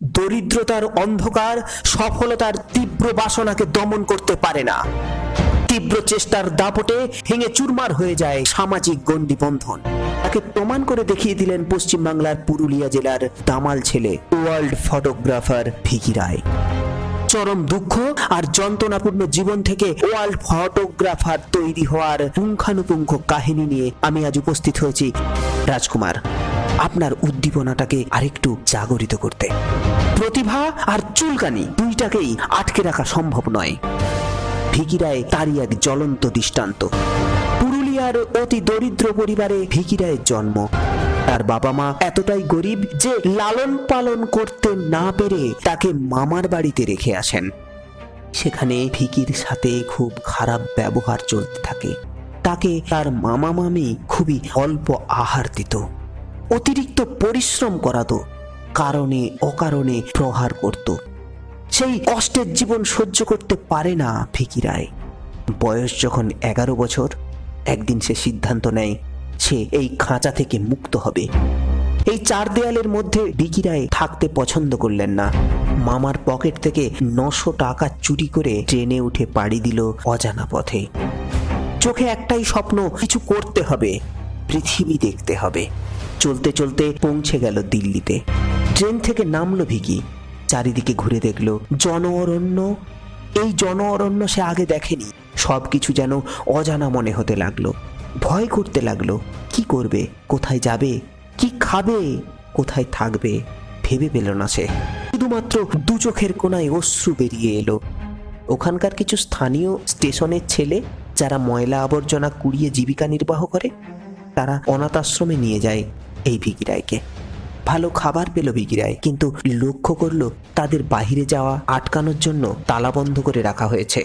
দরিদ্রতার অন্ধকার সফলতার তীব্র বাসনাকে দমন করতে পারে না। তীব্র চেষ্টার দাপটে ভেঙে চুরমার হয়ে যায় সামাজিক গণ্ডি বন্ধন তাকে প্রমাণ করে দেখিয়ে দিলেন পশ্চিমবাংলার পুরুলিয়া জেলার দামাল ছেলে, ওয়ার্ল্ড ফটোগ্রাফার ভিকি রায়। চরম দুঃখ আর যন্ত্রণাপূর্ণ জীবন থেকে ওয়ার্ল্ড ফটোগ্রাফার তৈরি হওয়ার পুঙ্খানুপুঙ্খ কাহিনী নিয়ে আমি আজ উপস্থিত হয়েছি রাজকুমার। আপনার উদ্দীপনাটাকে আরেকটু জাগরিত করতে। প্রতিভা আর চুলকানি দুইটাকেই আটকে রাখা সম্ভব নয়। ভিকিরায় তারই এক জ্বলন্ত দৃষ্টান্ত। পুরুলিয়ার অতি দরিদ্র পরিবারে ভিকিরায়ের জন্ম। তার বাবা মা এতটাই গরিব যে লালন পালন করতে না পেরে তাকে মামার বাড়িতে রেখে আসেন। সেখানে ভিকির সাথে খুব খারাপ ব্যবহার চলতে থাকে। তাকে তার মামা মামি খুবই অল্প আহার দিত। অতিরিক্ত পরিশ্রম করাতো, কারণে অকারণে প্রহার করত। সেই কষ্টের জীবন সহ্য করতে পারে না ভিকি রায়। বয়স যখন এগারো বছর, একদিন সে সিদ্ধান্ত নেয়, সে এই খাঁচা থেকে মুক্ত হবে। এই চার দেয়ালের মধ্যে ভিকি রায় থাকতে পছন্দ করলেন না। মামার পকেট থেকে নশো টাকা চুরি করে ট্রেনে উঠে পাড়ি দিল অজানা পথে। চোখে একটাই স্বপ্ন, কিছু করতে হবে, পৃথিবী দেখতে হবে। চলতে চলতে পৌঁছে গেল দিল্লিতে। ট্রেন থেকে নামলো ভিকি। চারিদিকে ঘুরে দেখল জন অরণ্য এই জন অরণ্য সে আগে দেখেনি। সব কিছু যেন অজানা মনে হতে লাগল। ভয় করতে লাগল, কি করবে? কোথায় যাবে? কি খাবে? কোথায় থাকবে? ভেবে পেল না সে। শুধুমাত্র দু চোখের কোনায় অশ্রু বেরিয়ে এলো। ওখানকার কিছু স্থানীয় স্টেশনের ছেলে, যারা ময়লা আবর্জনা কুড়িয়ে জীবিকা নির্বাহ করে, তারা অনাথ আশ্রমে নিয়ে যায়। এই ভিকিরায়কে ভালো খাবার পেল ভিকিরায় কিন্তু লক্ষ্য করল তাদের বাহিরে যাওয়া আটকানোর জন্য তালা বন্ধ করে রাখা হয়েছে।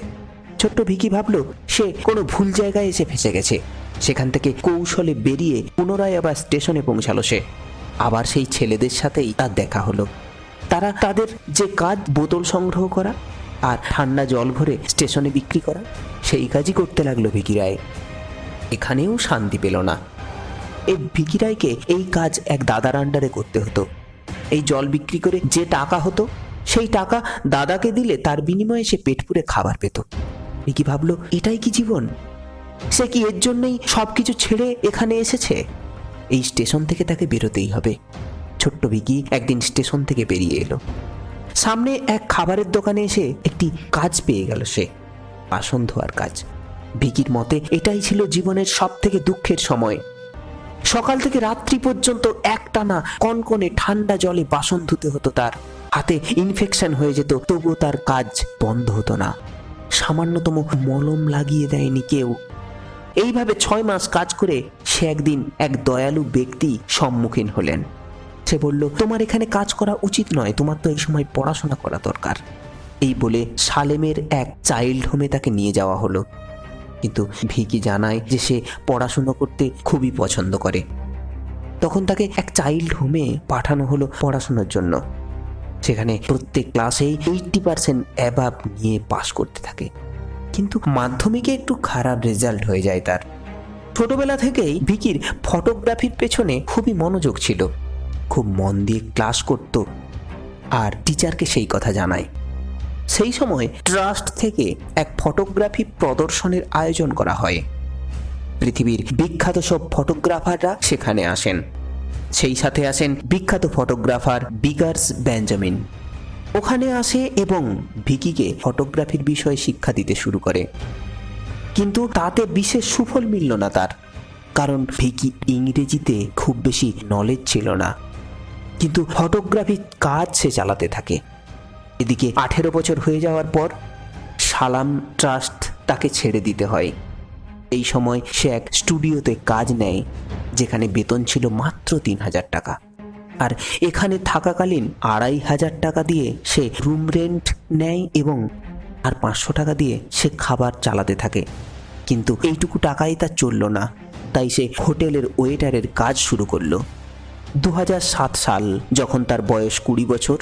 ছোট্ট ভিকি ভাবলো, সে কোনো ভুল জায়গায় এসে ফেঁসে গেছে। সেখান থেকে কৌশলে বেরিয়ে পুনরায় আবার স্টেশনে পৌঁছালো সে। আবার সেই ছেলেদের সাথেই তার দেখা হলো। তারা তাদের যে কাজ, বোতল সংগ্রহ করা আর ঠান্ডা জল ভরে স্টেশনে বিক্রি করা, সেই কাজই করতে লাগল ভিকি রায় এখানেও শান্তি পেল না। এই ভিকি রায়কে এই কাজ এক দাদার আন্ডারে করতে হতো। এই জল বিক্রি করে যে টাকা হতো, সেই টাকা দাদাকে দিলে তার বিনিময়ে সে পেট পুরে খাবার পেত। ভিকি ভাবলো? এটাই কি জীবন? সে কি এর জন্যই সব কিছু ছেড়ে এখানে এসেছে? এই স্টেশন থেকে তাকে বেরোতেই হবে। ছোট্ট ভিকি একদিন স্টেশন থেকে বেরিয়ে এলো। সামনে এক খাবারের দোকানে এসে একটি কাজ পেয়ে গেল সে, বাসন ধোয়ার কাজ। ভিকির মতে এটাই ছিল জীবনের সব থেকে দুঃখের সময়। সকাল থেকে রাত্রি পর্যন্ত একটানা কনকনে ঠান্ডা জলে বাসন ধুতে হতো তার। হাতে ইনফেকশন হয়ে যেত, তবুও তার কাজ বন্ধ হতো না। সামান্যতম মলম লাগিয়ে দেয়নি কেউ। এইভাবে ছয় মাস কাজ করে সে একদিন এক দয়ালু ব্যক্তি সম্মুখীন হলেন। সে বলল, তোমার এখানে কাজ করা উচিত নয়, তোমার তো এই সময় পড়াশোনা করা দরকার। এই বলে সালেমের এক চাইল্ড হোমে তাকে নিয়ে যাওয়া হলো। কিন্তু ভিকি জানায় যে সে পড়াশুনো করতে খুবই পছন্দ করে। তখন তাকে এক চাইল্ড হোমে পাঠানো হলো পড়াশোনার জন্য। সেখানে প্রত্যেক ক্লাসেই এইটটি পার্সেন্ট অ্যাবাব নিয়ে পাশ করতে থাকে। কিন্তু মাধ্যমিকে একটু খারাপ রেজাল্ট হয়ে যায় তার। ছোটবেলা থেকেই ভিকির ফটোগ্রাফির পেছনে খুবই মনোযোগ ছিল। খুব মন দিয়ে ক্লাস করত। আর টিচারকে সেই কথা জানায়। সেই সময় ট্রাস্ট থেকে এক ফটোগ্রাফি প্রদর্শনের আয়োজন করা হয়। পৃথিবীর বিখ্যাত সব ফটোগ্রাফাররা সেখানে আসেন। সেই সাথে আসেন বিখ্যাত ফটোগ্রাফার বিগার্স বেঞ্জামিন। ওখানে আসে এবং ভিকিকে ফটোগ্রাফির বিষয়ে শিক্ষা দিতে শুরু করে। কিন্তু তাতে বিশেষ সুফল মিলল না তার, কারণ ভিকি ইংরেজিতে খুব বেশি নলেজ ছিল না। কিন্তু ফটোগ্রাফির কাজ সে চালাতে থাকে। এদিকে আঠেরো বছর হয়ে যাওয়ার পর সালাম ট্রাস্ট তাকে ছেড়ে দিতে হয়। এই সময় সে এক স্টুডিওতে কাজ নেয়, যেখানে বেতন ছিল মাত্র তিন হাজার টাকা। আর এখানে থাকাকালীন আড়াই হাজার টাকা দিয়ে সে রুম রেন্ট নেয় এবং আর পাঁচশো টাকা দিয়ে সে খাবার চালাতে থাকে। কিন্তু এইটুকু টাকাই তার চলল না, তাই সে হোটেলের ওয়েটারের কাজ শুরু করল। দু হাজার সাত সাল, যখন তার বয়স কুড়ি বছর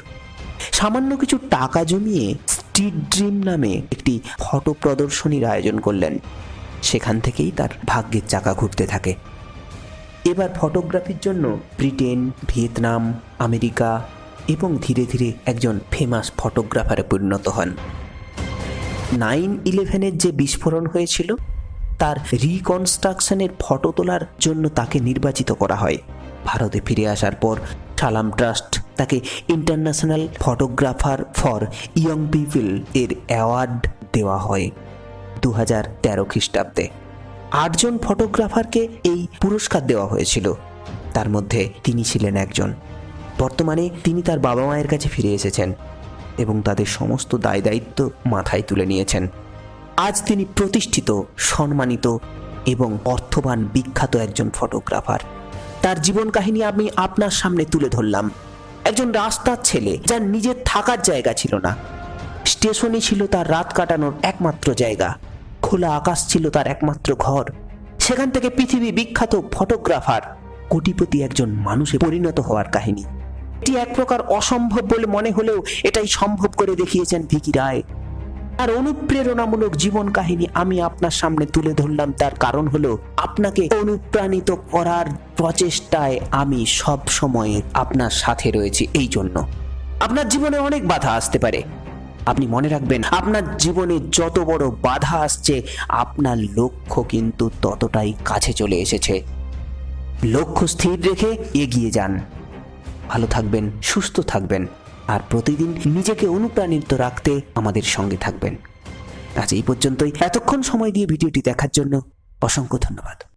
সামান্য কিছু টাকা জমিয়ে স্ট্রিট ড্রিম নামে একটি ফটো প্রদর্শনীর আয়োজন করলেন। সেখান থেকেই তার ভাগ্যের চাকা ঘুরতে থাকে। এবার ফটোগ্রাফির জন্য ব্রিটেন ভিয়েতনাম আমেরিকা এবং ধীরে ধীরে একজন ফেমাস ফটোগ্রাফারে পরিণত হন। নাইন ইলেভেনের যে বিস্ফোরণ হয়েছিল, তার রিকনস্ট্রাকশনের ফটো তোলার জন্য তাকে নির্বাচিত করা হয়। ভারতে ফিরে আসার পর সালাম ট্রাস্ট তাকে international photographer for young people এর অ্যাওয়ার্ড দেওয়া হয় দু হাজার তেরো খ্রিস্টাব্দে। আটজন ফটোগ্রাফারকে এই পুরস্কার দেওয়া হয়েছিল। তার মধ্যে তিনি ছিলেন একজন। বর্তমানে তিনি তার বাবা মায়ের কাছে ফিরে এসেছেন এবং তাদের সমস্ত দায় দায়িত্ব মাথায় তুলে নিয়েছেন। আজ তিনি প্রতিষ্ঠিত, সম্মানিত এবং অর্থবান বিখ্যাত একজন ফটোগ্রাফার তার জীবন কাহিনী আমি আপনার সামনে তুলে ধরলাম। একজন রাস্তার ছেলে যার নিজের থাকার জায়গা ছিল না। স্টেশনই ছিল তার রাত কাটানোর একমাত্র জায়গা। খোলা আকাশ ছিল তার একমাত্র ঘর। সেখান থেকে পৃথিবী বিখ্যাত ফটোগ্রাফার, কোটিপতি একজন মানুষে পরিণত হওয়ার কাহিনী। এটি এক প্রকার অসম্ভব বলে মনে হলেও এটাই সম্ভব করে দেখিয়েছেন ভিকি রায়। তার অনুপ্রেরণামূলক জীবন কাহিনী আমি আপনার সামনে তুলে ধরলাম, তার কারণ হলো আপনাকে অনুপ্রাণিত করার প্রচেষ্টায় আমি সব সময় আপনার সাথে রয়েছি এই জন্য। আপনার জীবনে অনেক বাধা আসতে পারে। আপনি মনে রাখবেন, আপনার জীবনে যত বড় বাধা আসছে, আপনার লক্ষ্য কিন্তু ততটাই কাছে চলে এসেছে। লক্ষ্য স্থির রেখে এগিয়ে যান। ভালো থাকবেন, সুস্থ থাকবেন, আর প্রতিদিন নিজেকে অনুপ্রাণিত রাখতে আমাদের সঙ্গে থাকবেন। আজ এই পর্যন্তই। এতক্ষণ সময় দিয়ে ভিডিওটি দেখার জন্য অসংখ্য ধন্যবাদ।